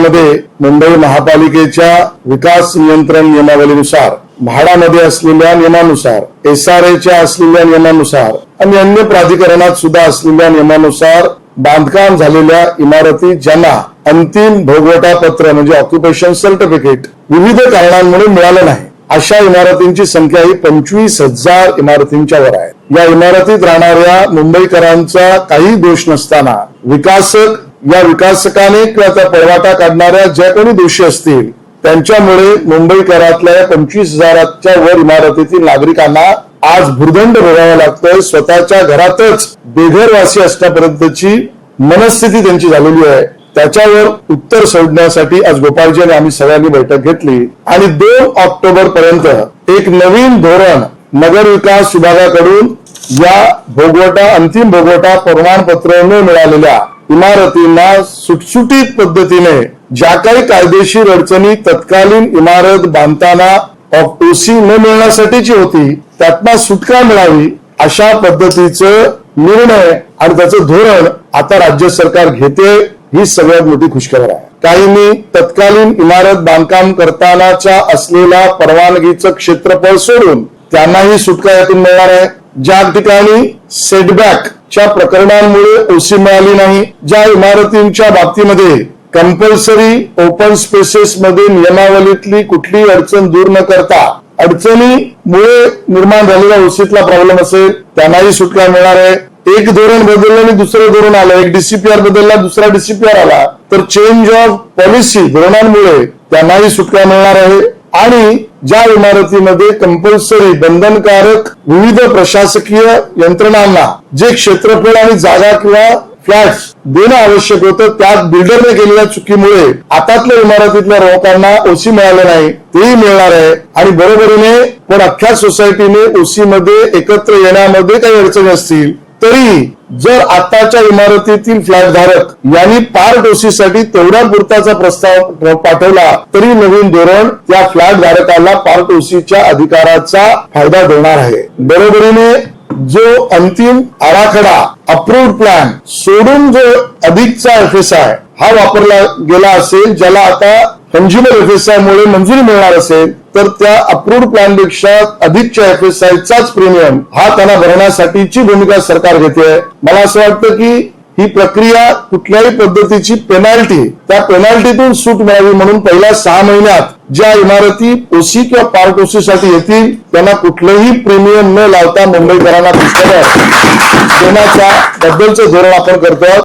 धोरणामध्ये मुंबई महापालिकेच्या विकास नियंत्रण नियमावलीनुसार म्हाडामध्ये असलेल्या नियमानुसार एस आर असलेल्या नियमानुसार आणि अन्य प्राधिकरणात सुद्धा असलेल्या नियमानुसार बांधकाम झालेल्या इमारती ज्यांना अंतिम भोगवटा पत्र म्हणजे ऑक्युपेशन सर्टिफिकेट विविध कारणांमुळे मिळालं नाही अशा इमारतींची संख्या ही पंचवीस हजार इमारतींच्या वर आहे. या इमारतीत राहणाऱ्या मुंबईकरांचा काही दोष नसताना विकासक या विकासकाने किंवा त्या पळवाटा काढणाऱ्या ज्या कोणी दोषी असतील त्यांच्यामुळे मुंबईकरातल्या या पंचवीस हजाराच्या वर इमारतीतील नागरिकांना आज भूर्दंड भोगावा लागतोय. स्वतःच्या घरातच बेघरवासी असण्यापर्यंतची मनस्थिती त्यांची झालेली आहे. त्याच्यावर उत्तर सोडण्यासाठी आज गोपाळजी आणि आम्ही सगळ्यांनी बैठक घेतली. आणि दोन ऑक्टोबर पर्यंत एक नवीन धोरण नगर विकास विभागाकडून या भोगवटा अंतिम भोगवटा प्रमाणपत्र न मिळालेल्या इमारतींना सुटसुटीत पद्धतीने ज्या काही कायदेशीर अडचणी तत्कालीन इमारत बांधताना ओसी न मिळण्यासाठीची होती त्यातनं सुटका मिळावी अशा पद्धतीचं निर्णय आणि त्याचं धोरण आता राज्य सरकार घेते ही सगळ्यात मोठी खुशखबर आहे. काहींनी तत्कालीन इमारत बांधकाम करतानाच्या असलेल्या परवानगीचं क्षेत्रफळ सोडून त्यांनाही सुटका यातून मिळणार आहे. ज्या ठिकाणी सेटबॅक च्या प्रकरणांमुळे ओसी मिळाली नाही. ज्या इमारतींच्या बाबतीमध्ये कंपल्सरी ओपन स्पेसेस मध्ये नियमावलीतली कुठली अडचण दूर न करता अडचणीमुळे निर्माण झालेल्या ओसीतला प्रॉब्लेम असेल त्यांनाही सुटका मिळणार आहे. एक धोरण बदललं आणि दुसरं धोरण आलं. एक डीसीपीआर बदलला दुसरा डीसीपीआर आला. तर चेंज ऑफ पॉलिसी धोरणांमुळे त्यांनाही सुटका मिळणार आहे. आणि ज्या इमारतीमध्ये कंपल्सरी बंधनकारक विविध प्रशासकीय यंत्रणांना जे क्षेत्रफळ आणि जागा किंवा फ्लॅट्स देणं आवश्यक होतं त्यात बिल्डरने केलेल्या चुकीमुळे आतातल्या इमारतीतल्या लोकांना ओसी मिळालं नाही तेही मिळणार आहे. आणि बरोबरीने पण अख्ख्या सोसायटीने ओसी मध्ये एकत्र येण्यामध्ये काही अडचणी असतील तरी जर आताच्या इमारतीतील फ्लॅट धारक यांनी पार डोसीसाठी तेवढ्या पुरताचा प्रस्ताव पाठवला तरी नवीन धोरण त्या फ्लॅट धारकाला पार डोसीच्या अधिकाराचा फायदा देणार आहे. बरोबरीने जो अंतिम आराखडा अप्रूव्ड प्लॅन सोडून जो अधिकचा एफ एस आय हा वापरला गेला असेल ज्याला आता कंझ्युमर एफ एस आय मुळे मंजुरी मिळणार असेल तर त्या अप्रूव्ड प्लॅनपेक्षा अधिकच्या एफ एस आय चाच प्रीमियम हा त्यांना भरण्यासाठीची भूमिका सरकार घेते. मला असं वाटतं की ही प्रक्रिया कुठल्याही पद्धतीची पेनाल्टी त्या पेनाल्टीतून सूट मिळावी म्हणून पहिल्या सहा महिन्यात ज्या इमारती ओसी किंवा पार्ट ओसी साठी येतील त्यांना कुठलंही प्रीमियम न लावता मुंबईकरांना पुस्तकं देण्याच्या बद्दलचं धोरण आपण करतो